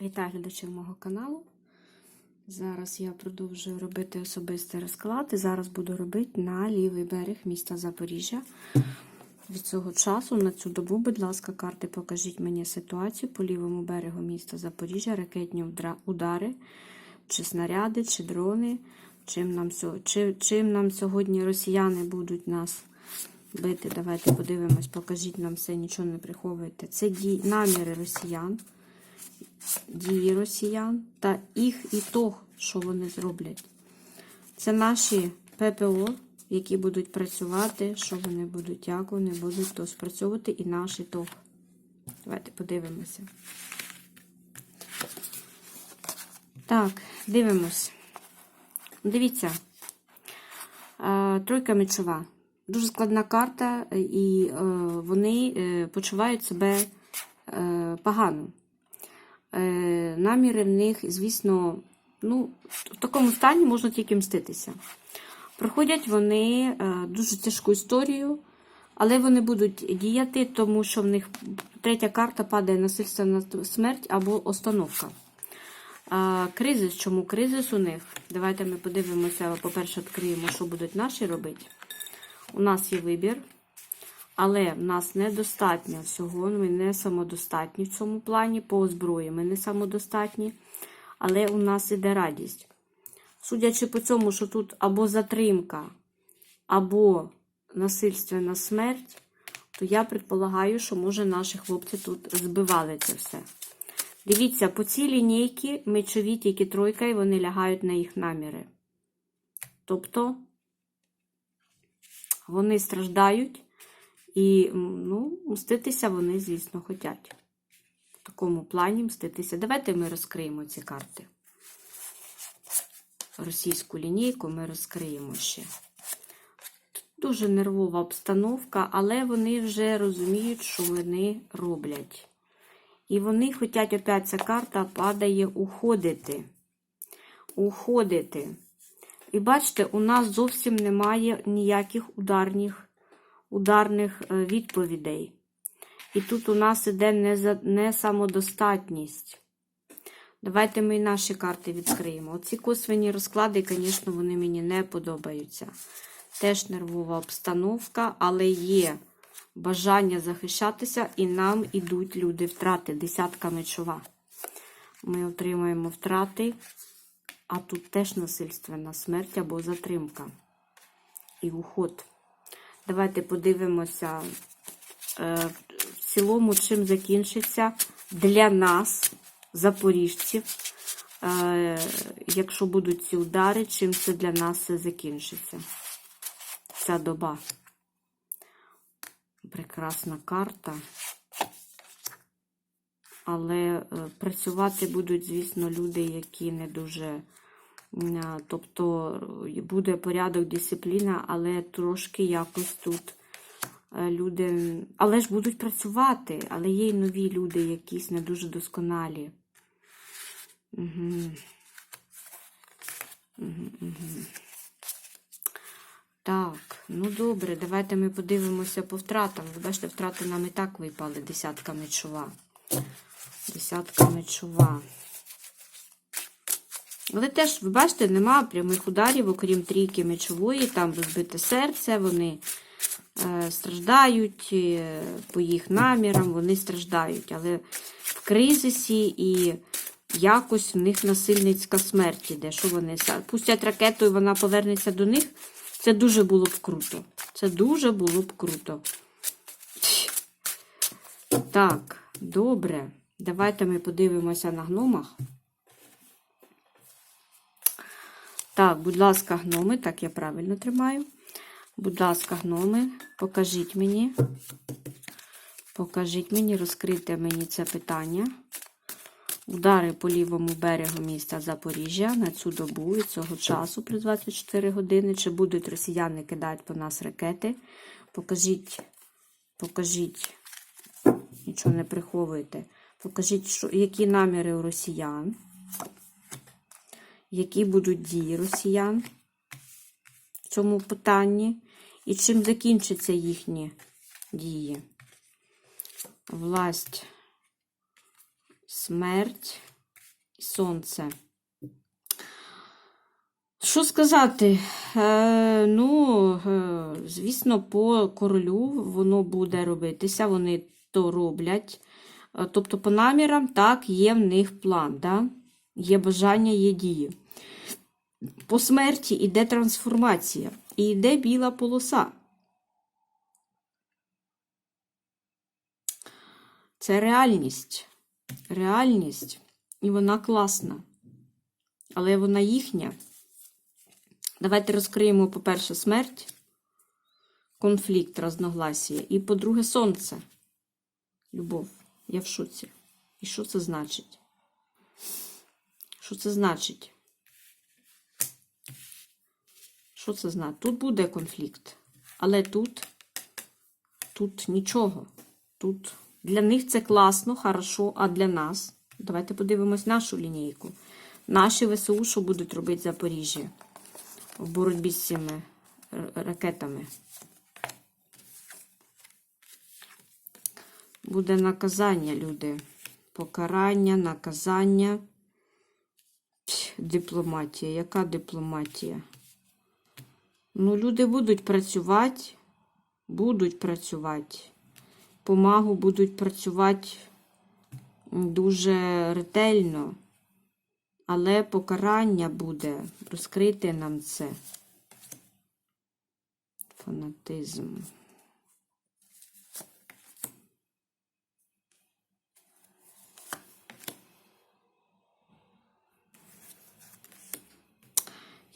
Вітаю глядачів мого каналу. Зараз я продовжую робити особистий розклад і зараз буду робити на лівий берег міста Запоріжжя. Від цього часу на цю добу, будь ласка, карти покажіть мені ситуацію по лівому берегу міста Запоріжжя, ракетні удари, чи снаряди, чи дрони. Чим нам, чи, чим нам сьогодні росіяни будуть нас бити? Давайте подивимось, покажіть нам все, нічого не приховуйте. Це ді... наміри росіян дії росіян та їх ітог, що вони зроблять. Це наші ППО, які будуть працювати, що вони будуть, як вони будуть то спрацьовувати, і наш ітог. Давайте подивимося. Так, дивимось. Дивіться. Тройка мечова. Дуже складна карта, і е, вони е, почувають себе е, погано. Е, наміри в них, звісно, ну, в такому стані можна тільки мститися. Проходять вони е, дуже тяжку історію, але вони будуть діяти, тому що в них третя карта падає насильственна смерть або остановка. Кризис, чому кризис у них? Давайте ми подивимося, по-перше, відкриємо, що будуть наші робити. У нас є вибір. Але в нас недостатньо всього, ми не самодостатні в цьому плані, по озброї ми не самодостатні, але у нас іде радість. Судячи по цьому, що тут або затримка, або насильственна смерть, то я предполагаю, що може наші хлопці тут збивали це все. Дивіться, по цій лінійці мечові тільки тройка, і вони лягають на їх наміри. Тобто вони страждають. І ну, мститися вони, звісно, хочуть. В такому плані мститися. Давайте ми розкриємо ці карти. Російську лінійку ми розкриємо ще. Дуже нервова обстановка, але вони вже розуміють, що вони роблять. І вони хочуть, опять ця карта падає уходити. Уходити. І бачите, у нас зовсім немає ніяких ударних ударних відповідей. І тут у нас іде несамодостатність. Давайте ми і наші карти відкриємо. Оці косвені розклади, звісно, вони мені не подобаються. Теж нервова обстановка, але є бажання захищатися, і нам ідуть люди втрати. Десятка мечова. Ми отримаємо втрати, а тут теж насильственна смерть або затримка. І уход. Давайте подивимося е, в цілому, чим закінчиться для нас, запоріжців, е, якщо будуть ці удари, чим це для нас закінчиться. Ця доба. Прекрасна карта. Але е, працювати будуть, звісно, люди, які не дуже. Тобто буде порядок, дисципліна, але трошки якось тут люди. Але ж будуть працювати, але є й нові люди, якісь не дуже досконалі. Угу. Так, ну добре, давайте ми подивимося по втратам. Ви бачите, втрати нам і так випали. Десятка мечова. Десятка мечова. Але теж, ви бачите, нема прямих ударів, окрім трійки мечової, там розбите серце, вони е, страждають е, по їх намірам, вони страждають. Але в кризисі і якось в них насильницька смерть іде. Що вони пустять ракету і вона повернеться до них. Це дуже було б круто. Це дуже було б круто. Так, добре. Давайте ми подивимося на гномах. Так, будь ласка, гноми, так я правильно тримаю. Будь ласка, гноми, покажіть мені. Покажіть мені, розкрийте мені це питання. Удари по лівому берегу міста Запоріжжя на цю добу від цього часу при 24 години. Чи будуть росіяни кидати по нас ракети? Покажіть, покажіть, нічого не приховуйте. Покажіть, що, які наміри у росіян які будуть дії росіян в цьому питанні, і чим закінчаться їхні дії. Власть, смерть, і сонце. Що сказати? Е, ну, е, звісно, по королю воно буде робитися, вони то роблять. Е, Тобто, по намірам, так, є в них план, да? Є бажання, є дії. По смерті йде трансформація, і йде біла полоса. Це реальність. Реальність. І вона класна. Але вона їхня. Давайте розкриємо, по-перше, смерть, конфлікт, разногласія. І, по-друге, сонце. Любов. Я в шоці. І що це значить? Що це значить? Що це значить? Тут буде конфлікт. Але тут, тут нічого. Тут для них це класно, хорошо, а для нас. Давайте подивимось нашу лінійку. Наші ВСУ, що будуть робити в Запоріжжі в боротьбі з цими ракетами. Буде наказання, люди. Покарання, наказання. Дипломатія. Яка дипломатія? Ну, люди будуть працювати, будуть працювати. Помагу будуть працювати дуже ретельно, але покарання буде розкрити нам це. Фанатизм.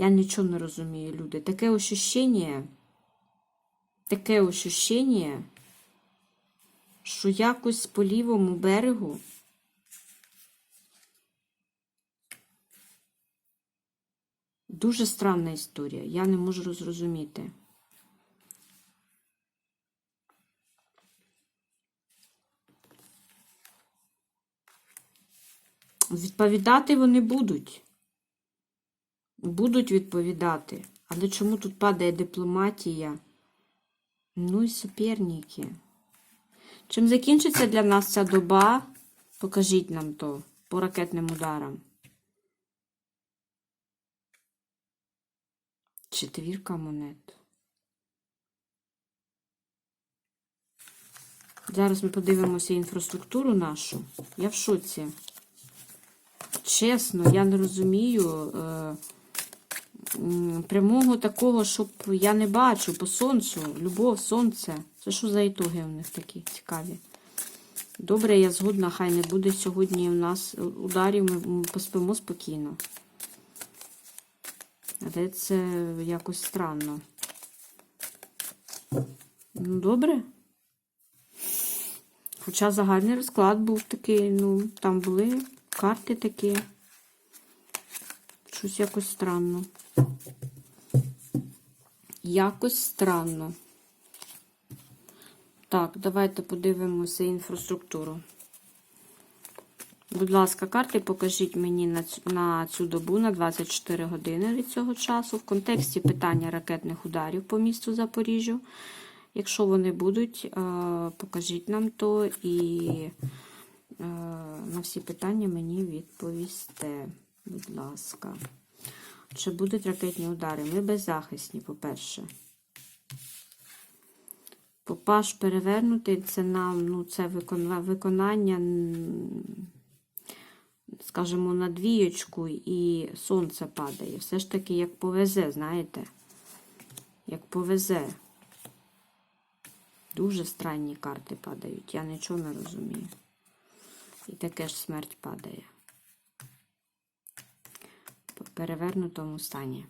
Я нічого не розумію, люди. Таке ощущення, таке ощущення, що якось по лівому берегу дуже странна історія. Я не можу зрозуміти. Відповідати вони будуть. Будуть відповідати. Але чому тут падає дипломатія? Ну і суперники. Чим закінчиться для нас ця доба? Покажіть нам то по ракетним ударам. Четвірка монет. Зараз ми подивимося інфраструктуру нашу. Я в шоці. Чесно, я не розумію. Е прямого такого, щоб я не бачу по сонцю. Любов, сонце. Це що за ітоги у них такі цікаві? Добре, я згодна, хай не буде сьогодні у нас ударів, ми поспимо спокійно. Але це якось странно. Ну, добре. Хоча загальний розклад був такий, ну, там були карти такі. Щось якось странно. Якось странно. Так, давайте подивимося інфраструктуру. Будь ласка, карти покажіть мені на цю, добу на 24 години від цього часу в контексті питання ракетних ударів по місту Запоріжжю. Якщо вони будуть, е, покажіть нам то і е, на всі питання мені відповісте. Будь ласка. Чи будуть ракетні удари? Ми беззахисні, по-перше. Попаш перевернутий, це нам, ну, це виконання, скажімо, на двієчку і сонце падає. Все ж таки, як повезе, знаєте? Як повезе. Дуже странні карти падають. Я нічого не розумію. І таке ж смерть падає. Перевернутому стані.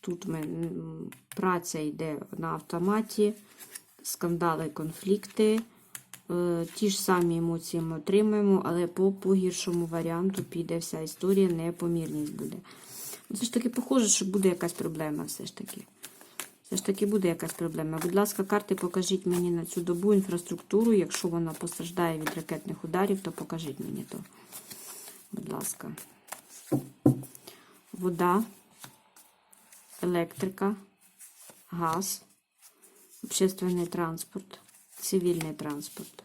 Тут ми, праця йде на автоматі, скандали, конфлікти. Е, Ті ж самі емоції ми отримаємо, але по погіршому варіанту піде вся історія, непомірність буде. Все ж таки, похоже, що буде якась проблема, все ж таки. Все ж таки буде якась проблема. Будь ласка, карти покажіть мені на цю добу інфраструктуру. Якщо вона постраждає від ракетних ударів, то покажіть мені то. Будь ласка. Вода, електрика, газ, общественний транспорт, цивільний транспорт.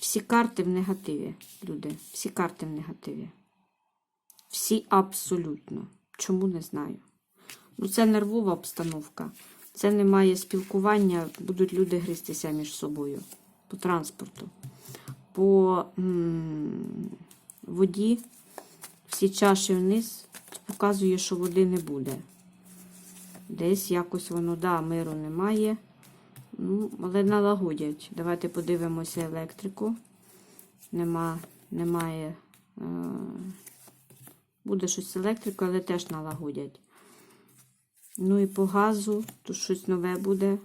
Всі карти в негативі, люди. Всі карти в негативі. Всі абсолютно. Чому не знаю. Ну, це нервова обстановка. Це немає спілкування, будуть люди гристися між собою по транспорту. По м, воді всі чаші вниз показує, що води не буде. Десь якось воно, да, миру немає. Ну, але налагодять. Давайте подивимося електрику. Нема, немає. Е, буде щось з електрикою, але теж налагодять. Ну і по газу, тут щось нове буде.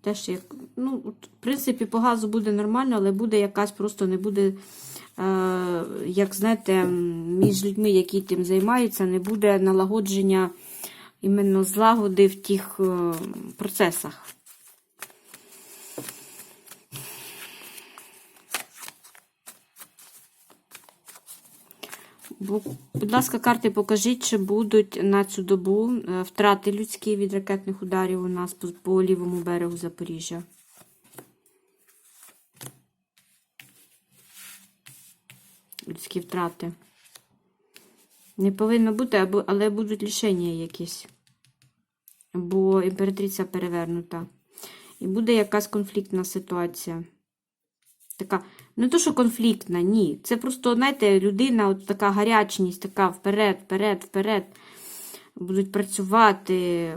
Теж як, ну, в принципі, по газу буде нормально, але буде якась просто не буде, е, як знаєте, між людьми, які тим займаються, не буде налагодження іменно злагоди в тих е, процесах. Будь ласка, карти покажіть, чи будуть на цю добу е, втрати людські від ракетних ударів у нас по, лівому берегу Запоріжжя. Людські втрати. Не повинно бути, але будуть лишення якісь. Бо імператриця перевернута. І буде якась конфліктна ситуація. Така, не то, що конфліктна, ні. Це просто, знаєте, людина, от така гарячність, така вперед, вперед, вперед. Будуть працювати.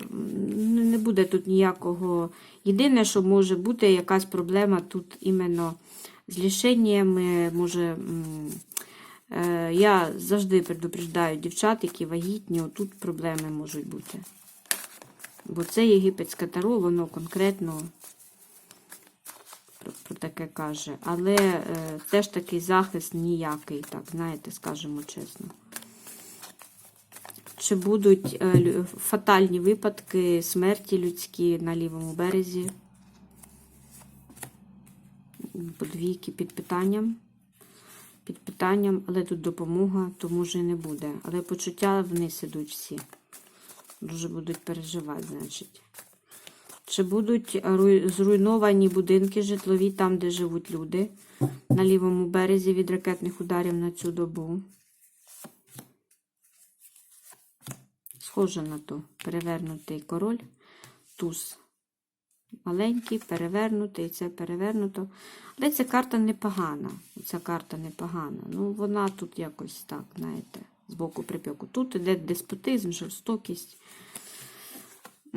Не буде тут ніякого. Єдине, що може бути якась проблема тут іменно з лишеннями. Може, е, я завжди предупреждаю дівчат, які вагітні, отут проблеми можуть бути. Бо це єгипетське таро, воно конкретно про таке каже. Але е, теж такий захист ніякий, так, знаєте, скажемо чесно. Чи будуть е, фатальні випадки смерті людські на лівому березі? Подвійки під питанням. Під питанням, але тут допомога, то може і не буде. Але почуття вниз ідуть всі. Дуже будуть переживати, значить. Чи будуть зруйновані будинки житлові там, де живуть люди, на лівому березі від ракетних ударів на цю добу? Схоже на то. Перевернутий король, туз. Маленький, перевернутий, це перевернуто. Але ця карта непогана. Ця карта непогана. Ну, вона тут якось так, знаєте, з боку припеку. Тут іде деспотизм, жорстокість.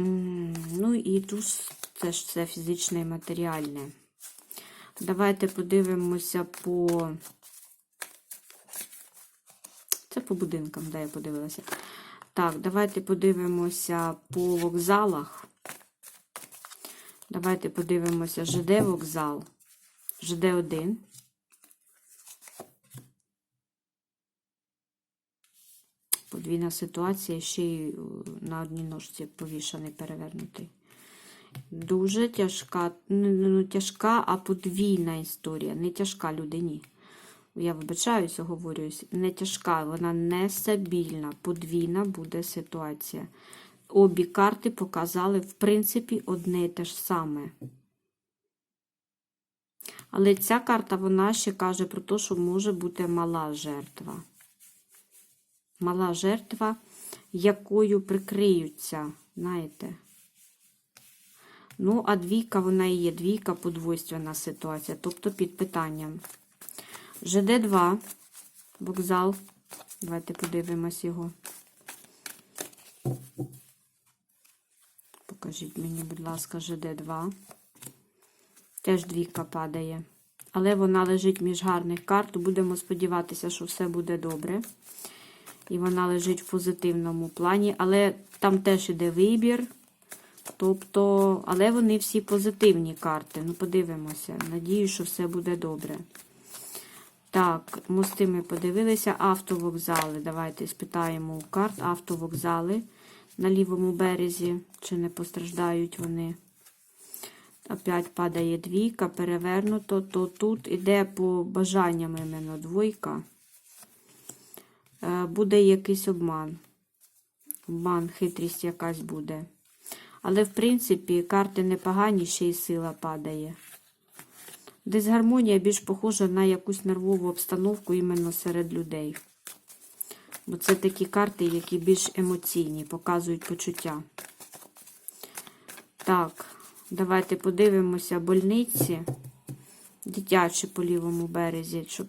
Ну і туз це ж все фізичне і матеріальне. Давайте подивимося по. Це по будинкам, де я подивилася. Так, давайте подивимося по вокзалах. Давайте подивимося ЖД вокзал. ЖД-1. Подвійна ситуація, ще й е, на одній ножці повішаний, перевернутий. Дуже тяжка, ну, ну, тяжка, а подвійна історія. Не тяжка людині. Я вибачаюся, говорюсь, не тяжка, вона нестабільна, подвійна буде ситуація. Обі карти показали, в принципі, одне і те ж саме. Але ця карта, вона ще каже про те, що може бути мала жертва. Мала жертва, якою прикриються, знаєте. Ну, а двійка, вона і є двійка, подвойственна ситуація, тобто під питанням. ЖД2, вокзал. Давайте подивимось його. Покажіть мені, будь ласка, ЖД2. Теж двійка падає. Але вона лежить між гарних карт. Будемо сподіватися, що все буде добре. І вона лежить в позитивному плані. Але там теж іде вибір. Тобто, але вони всі позитивні карти. Ну, подивимося. Надію, що все буде добре. Так, мости ми подивилися. Автовокзали. Давайте спитаємо у карт. Автовокзали на лівому березі. Чи не постраждають вони? Опять падає двійка, перевернуто, то тут іде по бажанням іменно двойка. Е, Буде якийсь обман. Обман, хитрість якась буде. Але, в принципі, карти непогані, ще й сила падає. Дисгармонія більш похожа на якусь нервову обстановку іменно серед людей. Бо це такі карти, які більш емоційні, показують почуття. Так, давайте подивимося больниці. Дитячі по лівому березі, щоб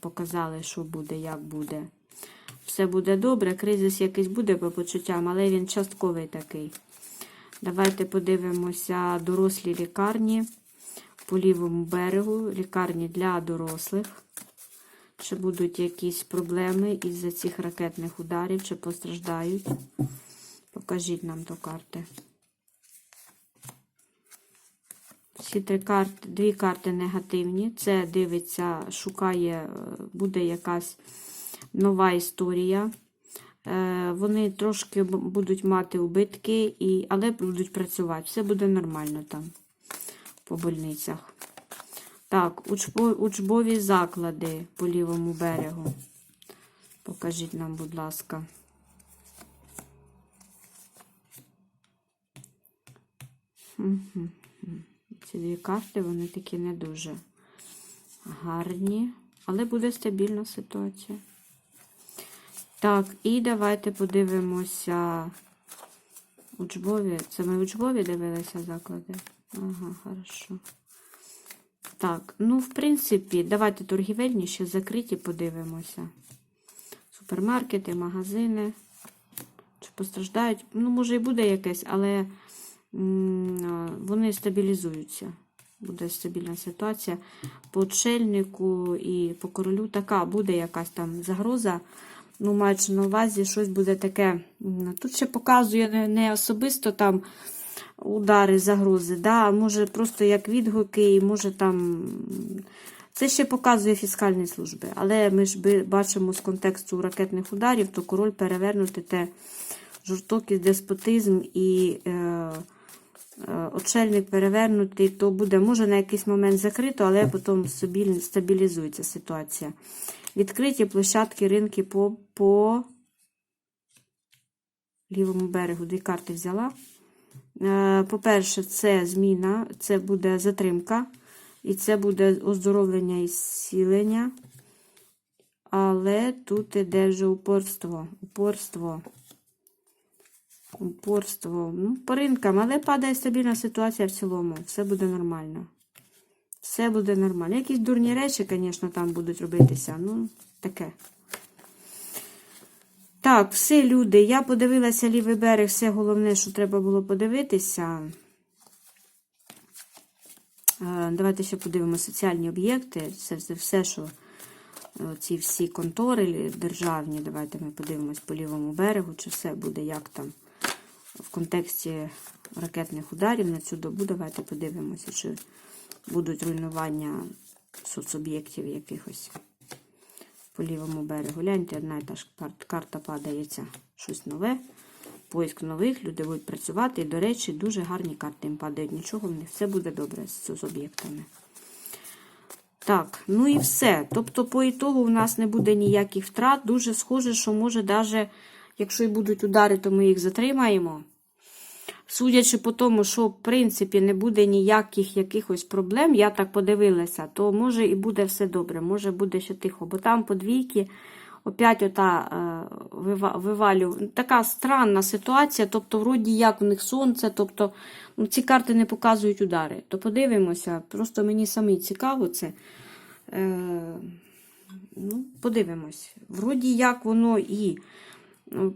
показали, що буде, як буде. Все буде добре, кризис якийсь буде по почуттям, але він частковий такий. Давайте подивимося дорослі лікарні по лівому берегу, лікарні для дорослих. Чи будуть якісь проблеми із-за цих ракетних ударів, чи постраждають? Покажіть нам до карти. Всі три карти, дві карти негативні. Це дивиться, шукає, е, буде якась нова історія. Е, Вони трошки будуть мати убитки, і, але будуть працювати. Все буде нормально там по больницях. Так, учбові заклади по лівому берегу. Покажіть нам, будь ласка. Мгм. Ці дві карти, вони такі не дуже гарні, але буде стабільна ситуація. Так, і давайте подивимося. Учбові. Це ми учбові дивилися заклади? Ага, хорошо. Так, ну, в принципі, давайте торгівельні ще закриті подивимося. Супермаркети, магазини. Чи постраждають? Ну, може, і буде якесь, але вони стабілізуються. Буде стабільна ситуація. По отшельнику і по королю така буде якась там загроза. Ну, маючи на увазі, щось буде таке. Тут ще показує не, особисто там удари, загрози, да, а може просто як відгуки, і може там. Це ще показує фіскальні служби. Але ми ж бачимо з контексту ракетних ударів, то король перевернути те жорстокість, деспотизм і е, очельник перевернутий, то буде, може, на якийсь момент закрито, але потім стабілізується ситуація. Відкриті площадки, ринки по, по лівому берегу. Дві карти взяла. Е, По-перше, це зміна, це буде затримка, і це буде оздоровлення і зцілення. Але тут іде вже упорство. Упорство. Упорство. Ну, по ринкам, але падає стабільна ситуація в цілому. Все буде нормально. Все буде нормально. Якісь дурні речі, звісно, там будуть робитися. Ну, таке. Так, все, люди. Я подивилася лівий берег, все головне, що треба було подивитися. Е, Давайте ще подивимося соціальні об'єкти. Це все, все, що е, ці всі контори державні. Давайте ми подивимось по лівому берегу, чи все буде як там в контексті ракетних ударів на цю добу. Давайте подивимося, чи будуть руйнування соцоб'єктів якихось по лівому берегу. Гляньте, одна і та ж карта падається. Щось нове. Поиск нових, люди будуть працювати. І, до речі, дуже гарні карти їм падають. Нічого в них все буде добре з, з об'єктами. Так, ну і все. Тобто, по ітогу у нас не буде ніяких втрат. Дуже схоже, що може, навіть якщо і будуть удари, то ми їх затримаємо. Судячи по тому, що в принципі не буде ніяких якихось проблем, я так подивилася, то може і буде все добре, може буде ще тихо. Бо там по двійки опять ота е, вивалю. Така странна ситуація, тобто, вроді як в них сонце, тобто ну, ці карти не показують удари. То подивимося, просто мені самі цікаво це. Е, ну, подивимось. Вроді як воно і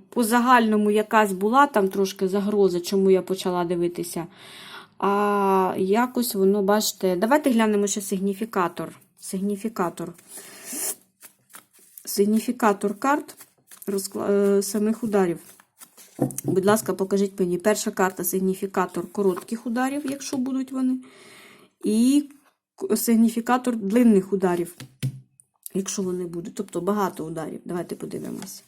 по загальному якась була там трошки загроза, чому я почала дивитися. А якось воно, бачите, давайте глянемо ще сигніфікатор. Сигніфікатор. Сигніфікатор карт розкла- е, самих ударів. Будь ласка, покажіть мені. Перша карта сигніфікатор коротких ударів, якщо будуть вони. І сигніфікатор длинних ударів, якщо вони будуть. Тобто багато ударів. Давайте подивимося.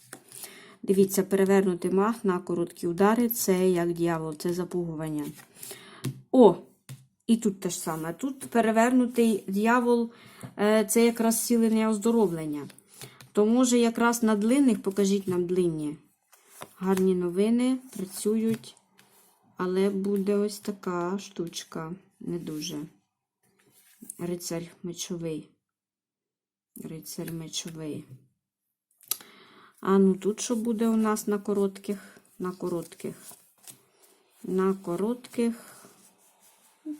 Дивіться, перевернути мах на короткі удари це як дьявол, це запугування. О! І тут те ж саме. Тут перевернутий дьявол е, це якраз зцілення оздоровлення. То може якраз на длинних, покажіть нам длинні. Гарні новини працюють. Але буде ось така штучка. Не дуже. Рицарь мечовий. Рицарь мечовий. А ну тут що буде у нас на коротких? На коротких. На коротких.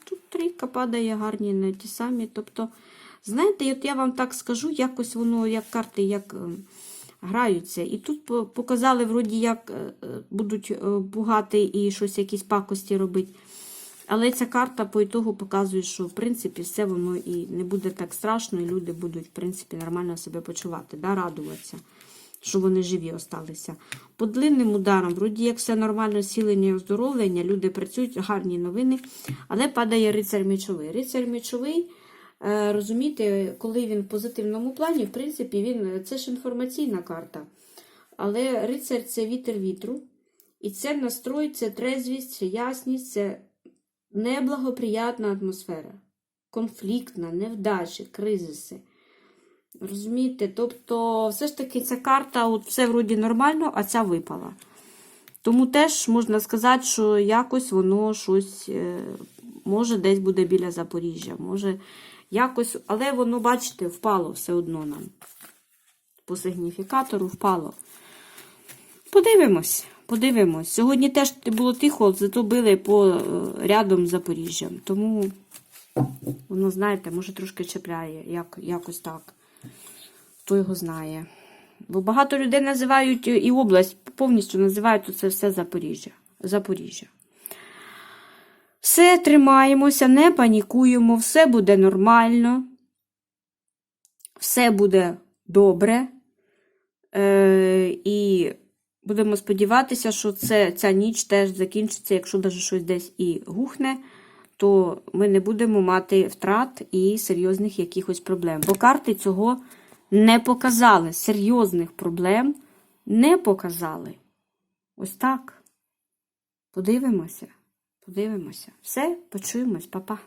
Тут трійка падає гарні не ті самі. Тобто, знаєте, от я вам так скажу, якось воно, як карти, як е, граються. І тут показали, вроді, як е, е, будуть бугати і щось, якісь пакості робити. Але ця карта по ітогу показує, що в принципі все воно і не буде так страшно, і люди будуть, в принципі, нормально себе почувати, да, радуватися, що вони живі осталися. По длинним ударам, вроді як все нормально, сілення і оздоровлення, люди працюють, гарні новини, але падає рицар мечовий. Рицар мечовий, е, розумієте, коли він в позитивному плані, в принципі, він це ж інформаційна карта. Але рицар це вітер вітру. І це настрой, це трезвість, це ясність, це неблагоприятна атмосфера, конфліктна, невдачі, кризиси. Розумієте? Тобто, все ж таки, ця карта, от все вроді нормально, а ця випала. Тому теж можна сказати, що якось воно щось е, може десь буде біля Запоріжжя, може якось, але воно, бачите, впало все одно нам. По сигніфікатору впало. Подивимось, подивимось. Сьогодні теж було тихо, зато били по е, рядом з Запоріжжям. Тому воно, знаєте, може трошки чіпляє, як, якось так. Хто його знає. Бо багато людей називають е, і область повністю називають це все Запоріжжя. Запоріжжя. Все, тримаємося, не панікуємо, все буде нормально. Все буде добре. Е, і будемо сподіватися, що це, ця ніч теж закінчиться, якщо навіть щось десь і гухне, то ми не будемо мати втрат і серйозних якихось проблем. Бо карти цього не показали. Серйозних проблем не показали. Ось так. Подивимося. Подивимося. Все, почуємось, Па-па.